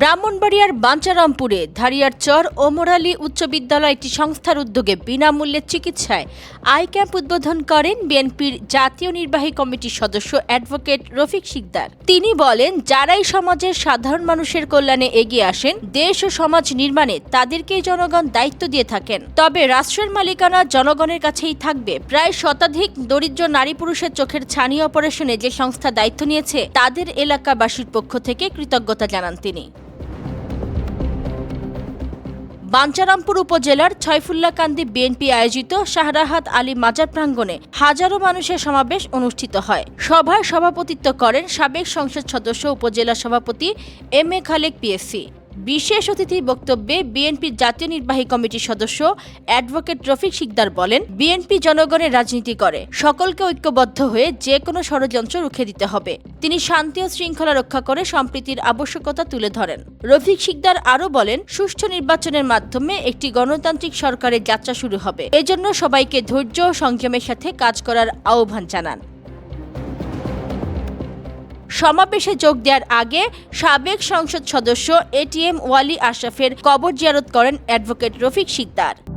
ব্রাহ্মণবাড়িয়ার বাঞ্চারামপুরে ধারিয়ার চর ওমরালী উচ্চ বিদ্যালয় একটি সংস্থার উদ্যোগে বিনামূল্যে চিকিৎসায় আই ক্যাম্প উদ্বোধন করেন বিএনপির জাতীয় নির্বাহী কমিটির সদস্য অ্যাডভোকেট রফিক শিকদার। তিনি বলেন, যারাই সমাজের সাধারণ মানুষের কল্যাণে এগিয়ে আসেন, দেশ ও সমাজ নির্মাণে তাদেরকেই জনগণ দায়িত্ব দিয়ে থাকেন। তবে রাষ্ট্রের মালিকানা জনগণের কাছেই থাকবে। প্রায় শতাধিক দরিদ্র নারী পুরুষের চোখের ছানি অপারেশনে যে সংস্থা দায়িত্ব নিয়েছে, তাদের এলাকাবাসীর পক্ষ থেকে কৃতজ্ঞতা জানান তিনি। বাঞ্চারামপুর উপজেলার ছয়ফুল্লাকান্দি বিএনপি আয়োজিত শাহরাহাত আলী মাজার প্রাঙ্গণে হাজারো মানুষের সমাবেশ অনুষ্ঠিত হয়। সভায় সভাপতিত্ব করেন সাবেক সংসদ সদস্য উপজেলা সভাপতি এম এ খালেক পিএসসি। বিশেষ অতিথি বক্তব্যে বিএনপির জাতীয় নির্বাহী কমিটির সদস্য অ্যাডভোকেট রফিক শিকদার বলেন, বিএনপি জনগণের রাজনীতি করে। সকলকে ঐক্যবদ্ধ হয়ে যে কোনো ষড়যন্ত্র রুখে দিতে হবে। তিনি শান্তি ও শৃঙ্খলা রক্ষা করে সম্প্রীতির আবশ্যকতা তুলে ধরেন। রফিক শিকদার আরও বলেন, সুষ্ঠু নির্বাচনের মাধ্যমে একটি গণতান্ত্রিক সরকারের যাত্রা শুরু হবে। এজন্য সবাইকে ধৈর্য ও সংযমের সাথে কাজ করার আহ্বান জানান। সমাবেশে যোগ দেওয়ার আগে সাবেক সংসদ সদস্য এটিএম ওয়ালি আশরাফের কবর জিয়ারত করেন অ্যাডভোকেট রফিক শিকদার।